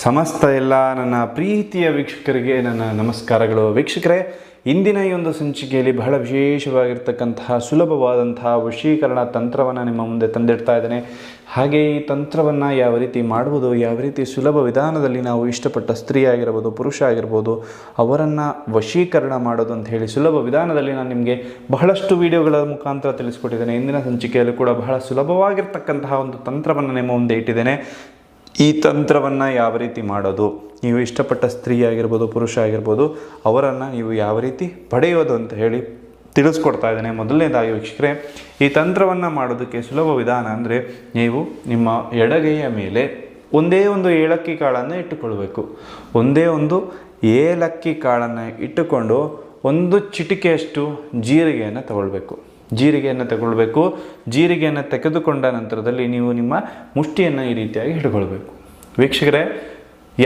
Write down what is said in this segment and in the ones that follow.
ಸಮಸ್ತ ಎಲ್ಲ ನನ್ನ ಪ್ರೀತಿಯ ವೀಕ್ಷಕರಿಗೆ, ನನ್ನ ನಮಸ್ಕಾರಗಳು. ವೀಕ್ಷಕರೇ, ಇಂದಿನ ಈ ಒಂದು ಸಂಚಿಕೆಯಲ್ಲಿ ಬಹಳ ವಿಶೇಷವಾಗಿರ್ತಕ್ಕಂತಹ ಸುಲಭವಾದಂತಹ ವಶೀಕರಣ ತಂತ್ರವನ್ನು ನಿಮ್ಮ ಮುಂದೆ ತಂದಿಡ್ತಾ ಇದ್ದೇನೆ. ಹಾಗೆ ಈ ತಂತ್ರವನ್ನು ಯಾವ ರೀತಿ ಮಾಡುವುದು ಯಾವ ರೀತಿ ಸುಲಭ ವಿಧಾನದಲ್ಲಿ ನಾವು ಇಷ್ಟಪಟ್ಟ ಸ್ತ್ರೀ ಆಗಿರ್ಬೋದು, ಪುರುಷ ಆಗಿರ್ಬೋದು, ಅವರನ್ನು ವಶೀಕರಣ ಮಾಡೋದು ಅಂತ ಹೇಳಿ ಸುಲಭ ವಿಧಾನದಲ್ಲಿ ನಾನು ನಿಮಗೆ ಬಹಳಷ್ಟು ವಿಡಿಯೋಗಳ ಮುಖಾಂತರ ತಿಳಿಸ್ಕೊಟ್ಟಿದ್ದೇನೆ. ಇಂದಿನ ಸಂಚಿಕೆಯಲ್ಲೂ ಕೂಡ ಬಹಳ ಸುಲಭವಾಗಿರ್ತಕ್ಕಂತಹ ಒಂದು ತಂತ್ರವನ್ನು ನಿಮ್ಮ ಮುಂದೆ ಇಟ್ಟಿದ್ದೇನೆ. ಈ ತಂತ್ರವನ್ನು ಯಾವ ರೀತಿ ಮಾಡೋದು? ನೀವು ಇಷ್ಟಪಟ್ಟ ಸ್ತ್ರೀ ಆಗಿರ್ಬೋದು, ಪುರುಷ ಆಗಿರ್ಬೋದು, ಅವರನ್ನು ನೀವು ಯಾವ ರೀತಿ ಪಡೆಯೋದು ಅಂತ ಹೇಳಿ ತಿಳಿಸ್ಕೊಡ್ತಾ ಇದ್ದೇನೆ. ಮೊದಲನೇದಾಗಿ ವೀಕ್ಷಕರೇ, ಈ ತಂತ್ರವನ್ನು ಮಾಡೋದಕ್ಕೆ ಸುಲಭ ವಿಧಾನ ಅಂದರೆ ನೀವು ನಿಮ್ಮ ಎಡಗೈಯ ಮೇಲೆ ಒಂದೇ ಒಂದು ಏಲಕ್ಕಿ ಕಾಳನ್ನು ಇಟ್ಟುಕೊಳ್ಬೇಕು. ಒಂದೇ ಒಂದು ಏಲಕ್ಕಿ ಕಾಳನ್ನು ಇಟ್ಟುಕೊಂಡು ಒಂದು ಚಿಟಿಕೆಯಷ್ಟು ಜೀರಿಗೆಯನ್ನು ತಗೊಳ್ಬೇಕು. ಜೀರಿಗೆಯನ್ನು ತಗೊಳ್ಬೇಕು. ಜೀರಿಗೆಯನ್ನು ತೆಗೆದುಕೊಂಡ ನಂತರದಲ್ಲಿ ನೀವು ನಿಮ್ಮ ಮುಷ್ಟಿಯನ್ನು ಈ ರೀತಿಯಾಗಿ ಹಿಡ್ಕೊಳ್ಬೇಕು. ವೀಕ್ಷಕರೇ,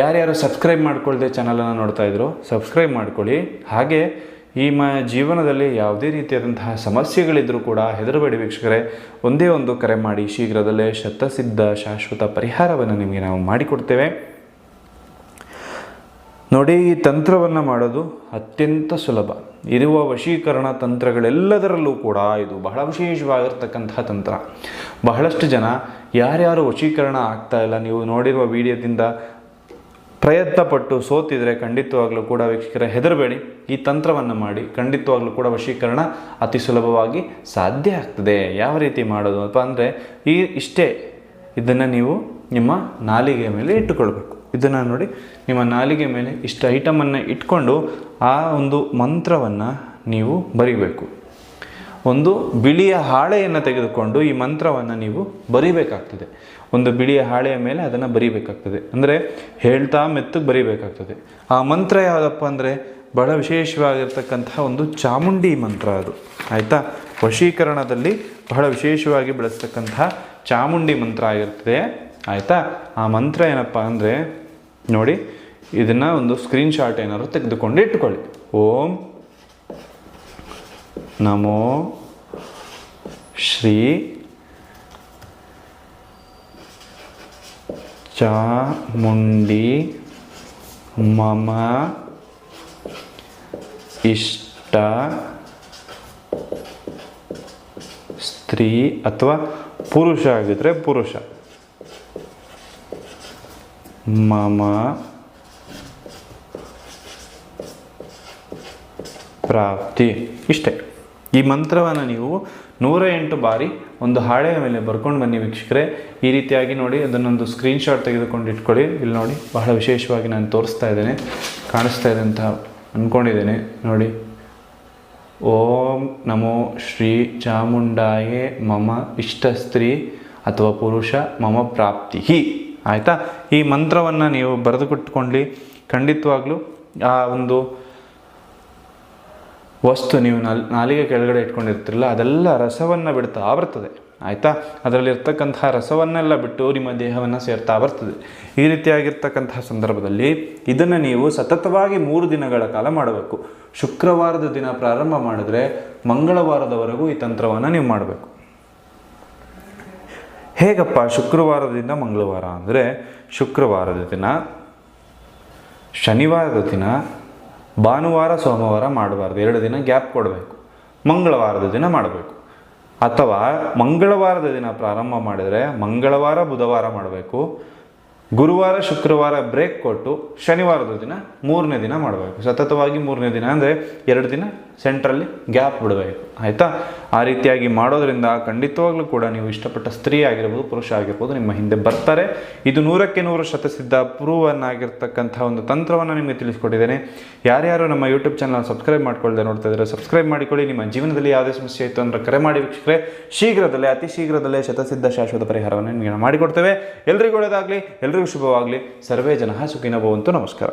ಯಾರ್ಯಾರು ಸಬ್ಸ್ಕ್ರೈಬ್ ಮಾಡ್ಕೊಳ್ದೆ ಚಾನಲನ್ನು ನೋಡ್ತಾ ಇದ್ರು ಸಬ್ಸ್ಕ್ರೈಬ್ ಮಾಡ್ಕೊಳ್ಳಿ. ಹಾಗೆ ಈ ಮ ಜೀವನದಲ್ಲಿ ಯಾವುದೇ ರೀತಿಯಾದಂತಹ ಸಮಸ್ಯೆಗಳಿದ್ದರೂ ಕೂಡ ಹೆದರಬೇಡಿ ವೀಕ್ಷಕರೇ. ಒಂದೇ ಒಂದು ಕರೆ ಮಾಡಿ ಶೀಘ್ರದಲ್ಲೇ ಶತಸಿದ್ಧ ಶಾಶ್ವತ ಪರಿಹಾರವನ್ನು ನಿಮಗೆ ನಾವು ಮಾಡಿಕೊಡ್ತೇವೆ. ನೋಡಿ, ಈ ತಂತ್ರವನ್ನು ಮಾಡೋದು ಅತ್ಯಂತ ಸುಲಭ. ಇರುವ ವಶೀಕರಣ ತಂತ್ರಗಳೆಲ್ಲದರಲ್ಲೂ ಕೂಡ ಇದು ಬಹಳ ವಿಶೇಷವಾಗಿರ್ತಕ್ಕಂತಹ ತಂತ್ರ. ಬಹಳಷ್ಟು ಜನ ಯಾರ್ಯಾರು ವಶೀಕರಣ ಆಗ್ತಾ ಇಲ್ಲ, ನೀವು ನೋಡಿರುವ ವಿಡಿಯೋದಿಂದ ಪ್ರಯತ್ನಪಟ್ಟು ಸೋತಿದ್ರೆ ಖಂಡಿತವಾಗ್ಲೂ ಕೂಡ ವೀಕ್ಷಕರ ಹೆದರಬೇಡಿ. ಈ ತಂತ್ರವನ್ನು ಮಾಡಿ ಖಂಡಿತವಾಗ್ಲೂ ಕೂಡ ವಶೀಕರಣ ಅತಿ ಸುಲಭವಾಗಿ ಸಾಧ್ಯ ಆಗ್ತದೆ. ಯಾವ ರೀತಿ ಮಾಡೋದು? ಅಂತ ಅಂದರೆ ಈ ಇಷ್ಟೇ ಇದನ್ನು ನೀವು ನಿಮ್ಮ ನಾಲಿಗೆಯ ಮೇಲೆ ಇಟ್ಟುಕೊಳ್ಬೇಕು. ಇದನ್ನು ನೋಡಿ ನಿಮ್ಮ ನಾಲಿಗೆ ಮೇಲೆ ಇಷ್ಟು ಐಟಮನ್ನು ಇಟ್ಕೊಂಡು ಆ ಒಂದು ಮಂತ್ರವನ್ನು ನೀವು ಬರಿಬೇಕು. ಒಂದು ಬಿಳಿಯ ಹಾಳೆಯನ್ನು ತೆಗೆದುಕೊಂಡು ಈ ಮಂತ್ರವನ್ನು ನೀವು ಬರಿಬೇಕಾಗ್ತದೆ. ಒಂದು ಬಿಳಿಯ ಹಾಳೆಯ ಮೇಲೆ ಅದನ್ನು ಬರಿಬೇಕಾಗ್ತದೆ. ಅಂದರೆ ಹೇಳ್ತಾ ಮೆತ್ತಗೆ ಬರಿಬೇಕಾಗ್ತದೆ. ಆ ಮಂತ್ರ ಯಾವುದಪ್ಪ ಅಂದರೆ ಬಹಳ ವಿಶೇಷವಾಗಿರ್ತಕ್ಕಂತಹ ಒಂದು ಚಾಮುಂಡಿ ಮಂತ್ರ ಅದು. ಆಯಿತಾ? ವಶೀಕರಣದಲ್ಲಿ ಬಹಳ ವಿಶೇಷವಾಗಿ ಬಳಸ್ತಕ್ಕಂತಹ ಚಾಮುಂಡಿ ಮಂತ್ರ ಆಗಿರ್ತದೆ. ಆಯಿತಾ? ಆ ಮಂತ್ರ ಏನಪ್ಪ ಅಂದರೆ, ನೋಡಿ, ಇದನ್ನು ಒಂದು ಸ್ಕ್ರೀನ್ಶಾಟ್ ಏನಾದರೂ ತೆಗೆದುಕೊಂಡು ಇಟ್ಕೊಳ್ಳಿ. ಓಂ ನಮೋ ಶ್ರೀ ಚಾಮುಂಡಿ ಮಮ ಇಷ್ಟ ಸ್ತ್ರೀ ಅಥವಾ ಪುರುಷ ಆಗಿದ್ರೆ ಪುರುಷ. ಮಮ ಪ್ರಾಪ್ತಿ ಇಷ್ಟೇ. ಈ ಮಂತ್ರವನ್ನು ನೀವು ನೂರ ಎಂಟು ಬಾರಿ ಒಂದು ಹಾಳೆಯ ಮೇಲೆ ಬರ್ಕೊಂಡು ಬನ್ನಿ ವೀಕ್ಷಕರೇ. ಈ ರೀತಿಯಾಗಿ ನೋಡಿ, ಅದನ್ನೊಂದು ಸ್ಕ್ರೀನ್ಶಾಟ್ ತೆಗೆದುಕೊಂಡು ಇಟ್ಕೊಳ್ಳಿ. ಇಲ್ಲಿ ನೋಡಿ, ಬಹಳ ವಿಶೇಷವಾಗಿ ನಾನು ತೋರಿಸ್ತಾ ಇದ್ದೇನೆ. ಕಾಣಿಸ್ತಾ ಇದೆ ಅಂತ ಅಂದ್ಕೊಂಡಿದ್ದೇನೆ ನೋಡಿ. ಓಂ ನಮೋ ಶ್ರೀ ಚಾಮುಂಡಾಯೇ ಮಮ ಇಷ್ಟ ಸ್ತ್ರೀ ಅಥವಾ ಪುರುಷ ಮಮ ಪ್ರಾಪ್ತಿ ಆಯಿತಾ? ಈ ಮಂತ್ರವನ್ನು ನೀವು ಬರೆದುಕೊಟ್ಕೊಂಡು ಖಂಡಿತವಾಗ್ಲೂ ಆ ಒಂದು ವಸ್ತು ನೀವು ನಾಲ್, ನಾಲಿಗೆ ಕೆಳಗಡೆ ಇಟ್ಕೊಂಡಿರ್ತಿರಲ್ಲ, ಅದೆಲ್ಲ ರಸವನ್ನು ಬಿಡ್ತಾ ಬರ್ತದೆ, ಆಯಿತಾ? ಅದರಲ್ಲಿರ್ತಕ್ಕಂತಹ ರಸವನ್ನೆಲ್ಲ ಬಿಟ್ಟು ನಿಮ್ಮ ದೇಹವನ್ನು ಸೇರ್ತಾ ಬರ್ತದೆ. ಈ ರೀತಿಯಾಗಿರ್ತಕ್ಕಂತಹ ಸಂದರ್ಭದಲ್ಲಿ ಇದನ್ನು ನೀವು ಸತತವಾಗಿ ಮೂರು ದಿನಗಳ ಕಾಲ ಮಾಡಬೇಕು. ಶುಕ್ರವಾರದ ದಿನ ಪ್ರಾರಂಭ ಮಾಡಿದ್ರೆ ಮಂಗಳವಾರದವರೆಗೂ ಈ ತಂತ್ರವನ್ನು ನೀವು ಮಾಡಬೇಕು. ಹೇಗಪ್ಪ ಶುಕ್ರವಾರದಿಂದ ಮಂಗಳವಾರ ಅಂದರೆ ಶುಕ್ರವಾರದ ದಿನ, ಶನಿವಾರದ ದಿನ, ಭಾನುವಾರ, ಸೋಮವಾರ ಮಾಡಬಾರ್ದು. ಎರಡು ದಿನ ಗ್ಯಾಪ್ ಕೊಡಬೇಕು. ಮಂಗಳವಾರದ ದಿನ ಮಾಡಬೇಕು. ಅಥವಾ ಮಂಗಳವಾರದ ದಿನ ಪ್ರಾರಂಭ ಮಾಡಿದರೆ ಮಂಗಳವಾರ, ಬುಧವಾರ ಮಾಡಬೇಕು. ಗುರುವಾರ, ಶುಕ್ರವಾರ ಬ್ರೇಕ್ ಕೊಟ್ಟು ಶನಿವಾರದ ದಿನ ಮೂರನೇ ದಿನ ಮಾಡಬೇಕು. ಸತತವಾಗಿ ಮೂರನೇ ದಿನ ಅಂದರೆ ಎರಡು ದಿನ ಸೆಂಟ್ರಲ್ಲಿ ಗ್ಯಾಪ್ ಬಿಡಬೇಕು. ಆಯಿತಾ? ಆ ರೀತಿಯಾಗಿ ಮಾಡೋದರಿಂದ ಖಂಡಿತವಾಗ್ಲೂ ಕೂಡ ನೀವು ಇಷ್ಟಪಟ್ಟ ಸ್ತ್ರೀ ಆಗಿರ್ಬೋದು, ಪುರುಷ ಆಗಿರ್ಬೋದು, ನಿಮ್ಮ ಹಿಂದೆ ಬರ್ತಾರೆ. ಇದು ನೂರಕ್ಕೆ ನೂರು ಶತಸಿದ್ಧ ಪ್ರೂವನ್ ಆಗಿರ್ತಕ್ಕಂಥ ಒಂದು ತಂತ್ರವನ್ನು ನಿಮಗೆ ತಿಳಿಸ್ಕೊಟ್ಟಿದ್ದೇನೆ. ಯಾರ್ಯಾರು ನಮ್ಮ ಯೂಟ್ಯೂಬ್ ಚಾನಲ್ ಸಬ್ಸ್ಕ್ರೈಬ್ ಮಾಡ್ಕೊಳ್ಳದೆ ನೋಡ್ತಾ ಇದ್ದಾರೆ ಸಬ್ಸ್ಕ್ರೈಬ್ ಮಾಡಿಕೊಳ್ಳಿ. ನಿಮ್ಮ ಜೀವನದಲ್ಲಿ ಯಾವುದೇ ಸಮಸ್ಯೆ ಇತ್ತು ಅಂದರೆ ಕರೆ ಮಾಡಿ ವೀಕ್ಷಕರೇ. ಶೀಘ್ರದಲ್ಲೇ, ಅತಿ ಶೀಘ್ರದಲ್ಲೇ ಶತಸಿದ್ಧ ಶಾಶ್ವತ ಪರಿಹಾರವನ್ನು ನಿಮಗೆ ಮಾಡಿಕೊಡ್ತೇವೆ. ಎಲ್ರಿಗೂ ಒಳ್ಳೆಯದಾಗಲಿ ಎಲ್ರಿಗೂ ಶುಭವಾಗಲಿ. ಸರ್ವೇ ಜನ ಸುಖಿನ ಭವಂತು. ನಮಸ್ಕಾರ.